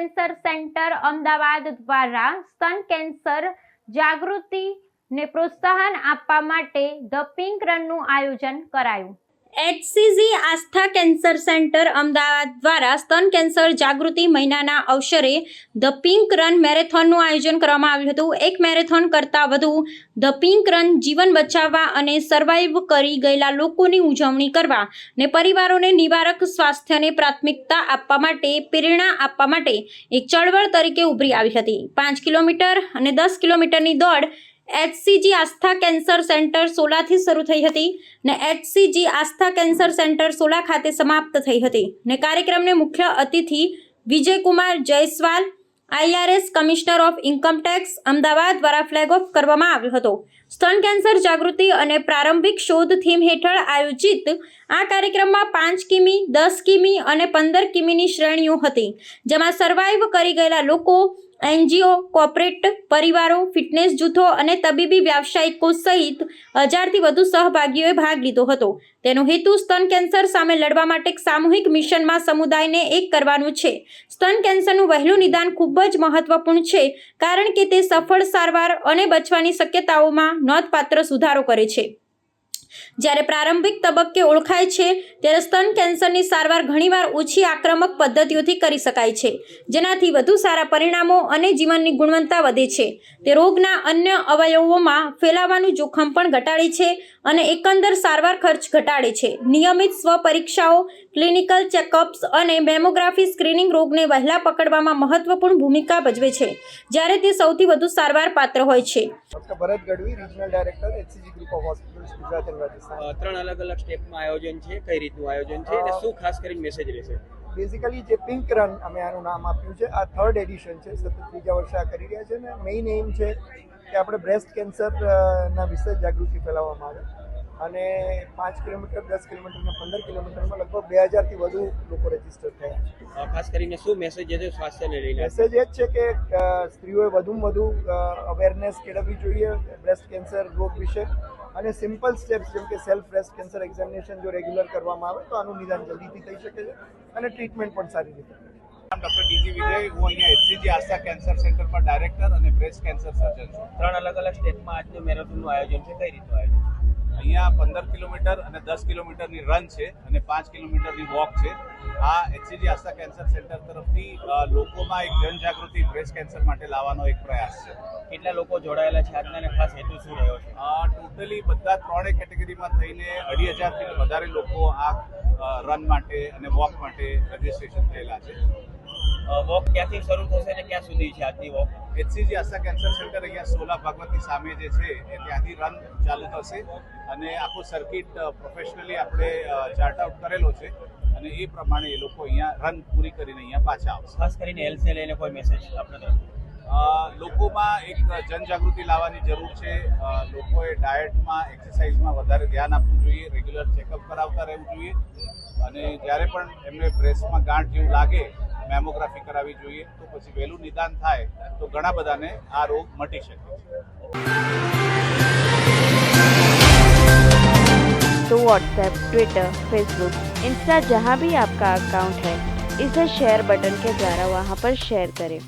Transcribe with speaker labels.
Speaker 1: Cancer centre Ahmedabad દ્વારા સ્તન cancer જાગૃતિ ને પ્રોત્સાહન આપવા માટે ધ પિંક રનનું આયોજન કરાયું. HCG Astha cancer centre Ahmedabad દ્વારા સ્તન કેન્સર જાગૃતિ મહિનાના અવસરે ધ પિંક રન મેરેથોનનું આયોજન કરવામાં આવ્યું હતું. એક મેરેથોન કરતાં વધુ ધ પિંક રન જીવન બચાવવા અને સર્વાઈવ કરી ગયેલા લોકોની ઉજવણી કરવા ને પરિવારોને નિવારક સ્વાસ્થ્યને પ્રાથમિકતા આપવા માટે, પ્રેરણા આપવા માટે એક ચળવળ તરીકે ઉભરી આવી હતી. પાંચ કિલોમીટર અને દસ કિલોમીટરની દોડ એચસીજી આસ્થા કેન્સર સેન્ટર સોલાથી શરૂ થઈ હતી ને HCG Astha cancer centre Sola ખાતે સમાપ્ત થઈ હતી ને કાર્યક્રમને મુખ્ય અતિથિ Vijaykumar Jaiswal IRS commissioner of income tax Ahmedabad દ્વારા ફ્લેગ ઓફ કરવામાં આવ્યો હતો. સ્તન કેન્સર જાગૃતિ અને પ્રારંભિક શોધ થીમ હેઠળ આયોજિત આ કાર્યક્રમમાં પાંચ કિમી, દસ કિમી અને પંદર કિમીની શ્રેણીઓ હતી, જેમાં સર્વાઈવ કરી ગયેલા લોકો એનજીઓ, કોર્પોરેટ પરિવારો, ફિટનેસ જૂથો અને તબીબી વ્યાવસાયિકો સહિત હજારથી વધુ સહભાગીઓએ ભાગ લીધો હતો. તેનો હેતુ સ્તન કેન્સર સામે લડવા માટે સામૂહિક મિશનમાં સમુદાયને એક કરવાનું છે. સ્તન કેન્સરનું વહેલું નિદાન ખૂબ જ મહત્વપૂર્ણ છે, કારણ કે તે સફળ સારવાર અને બચવાની શક્યતાઓમાં નોંધપાત્ર સુધારો કરે છે. જ્યારે પ્રારંભિક તબક્કે ઓળખાય છે, ત્યારે સ્તન કેન્સરની સારવાર ઘણીવાર ઓછી આક્રમક પદ્ધતિઓથી કરી શકાય છે, જેનાથી વધુ સારા પરિણામો અને જીવનની ગુણવત્તા વધે છે. તે રોગના અન્ય અવયવોમાં ફેલાવાનું જોખમ પણ ઘટાડે છે અને એકંદર સારવાર ખર્ચ ઘટાડે છે. નિયમિત સ્વપરીક્ષાઓ ક્લિનિકલ ચેકઅપ્સ અને મેમોગ્રાફી સ્ક્રીનિંગ રોગને વહેલા પકડવામાં મહત્વપૂર્ણ ભૂમિકા ભજવે છે જ્યારે તે સૌથી વધુ સારવાર પાત્ર હોય છે.
Speaker 2: Bharat Gadhvi regional director HCG group of hospitals Gujarat and
Speaker 3: Rajasthan. ત્રણ અલગ અલગ સ્ટેપમાં આયોજન છે કઈ રીતનું આયોજન છે અને શું ખાસ કરીને મેસેજ રહેશે?
Speaker 2: બેઝિકલી જે પિંક રન અમે આનું નામ આપ્યું છે આ થર્ડ એડિશન છે સતત ત્રીજા વર્ષે આ કરી રહ્યા છે અને મેઇન એમ છે કે આપણે બ્રેસ્ટ કેન્સર ના વિશે જાગૃતિ ફેલાવવામાં આવે. અને પાંચ કિલોમીટર દસ કિલોમીટર અને પંદર કિલોમીટરમાં લગભગ બે હજારથી વધુ લોકો રજિસ્ટર થયા છે.
Speaker 3: ખાસ કરીને શું મેસેજ છે સ્વાસ્થ્યને લઈને?
Speaker 2: મેસેજ એ જ છે કે સ્ત્રીઓએ વધુમાં વધુ અવેરનેસ કેળવવી જોઈએ બ્રેસ્ટ કેન્સર રોગ વિશે અને સિમ્પલ સ્ટેપ્સ જેમ કે સેલ્ફ બ્રેસ્ટ કેન્સર એક્ઝામિનેશન જો રેગ્યુલર કરવામાં આવે તો આનું નિદાન જલ્દીથી થઈ શકે છે અને ટ્રીટમેન્ટ પણ સારી રીતે
Speaker 4: ડૉક્ટર ડીજી વિજય હું અહીંયા એચસીજી આસ્થા કેન્સર સેન્ટર પર ડાયરેક્ટર અને બ્રેસ્ટ કેન્સર સર્જન છું.
Speaker 3: ત્રણ અલગ અલગ સ્ટેપમાં આજનું મેરેથોનનું આયોજન છે કઈ રીતનું આયોજન?
Speaker 4: અહીંયા પંદર કિલોમીટર અને દસ કિલોમીટરની રન છે અને પાંચ કિલોમીટરની વોક છે. આ એચસીજી આસ્થા કેન્સર સેન્ટર તરફથી લોકોમાં એક જનજાગૃતિ બ્રેસ્ટ કેન્સર માટે લાવવાનો એક પ્રયાસ છે.
Speaker 3: કેટલા લોકો જોડાયેલા છે? આજના ખાસ હેતુ શું રહ્યો છે?
Speaker 4: ટોટલી બધા ત્રણેય કેટેગરીમાં થઈને અઢી હજારથી વધારે લોકો આ રન માટે અને વોક માટે રજીસ્ટ્રેશન થયેલા છે.
Speaker 3: વોક ક્યાંથી શરૂ થશે અને ક્યાં સુધી છે આજની walk
Speaker 4: HCG Asha cancer centre અહીંયા સોલા ભાગવતી સામે જે છે એ ત્યાંથી રન ચાલુ થશે. અને આખું સર્કિટ પ્રોફેશનલી આપણે ચાર્ટ આઉટ કરેલો છે. અને એ પ્રમાણે એ લોકો અહીંયા રન પૂરી કરીને અહીંયા પાછા આવશે.
Speaker 3: ખાસ કરીને હેલ્થને લઈને કોઈ મેસેજ આપણે
Speaker 4: લોકોમાં એક જનજાગૃતિ લાવવાની જરૂર છે. લોકોએ ડાયટમાં એક્સરસાઇઝમાં વધારે ધ્યાન આપવું જોઈએ. રેગ્યુલર ચેકઅપ કરાવતા રહેવું જોઈએ. અને જ્યારે પણ એમને બ્રેસ્ટમાં ગાંઠ જેવું લાગે મેમોગ્રાફી કરાવવી જોઈએ તો પછી વહેલું નિદાન થાય તો ઘણા બધાને આ રોગ મટી શકે છે
Speaker 5: तो व्हाट्सएप ट्विटर फेसबुक इंस्टा जहाँ भी आपका अकाउंट है इसे शेयर बटन के द्वारा वहाँ पर शेयर करें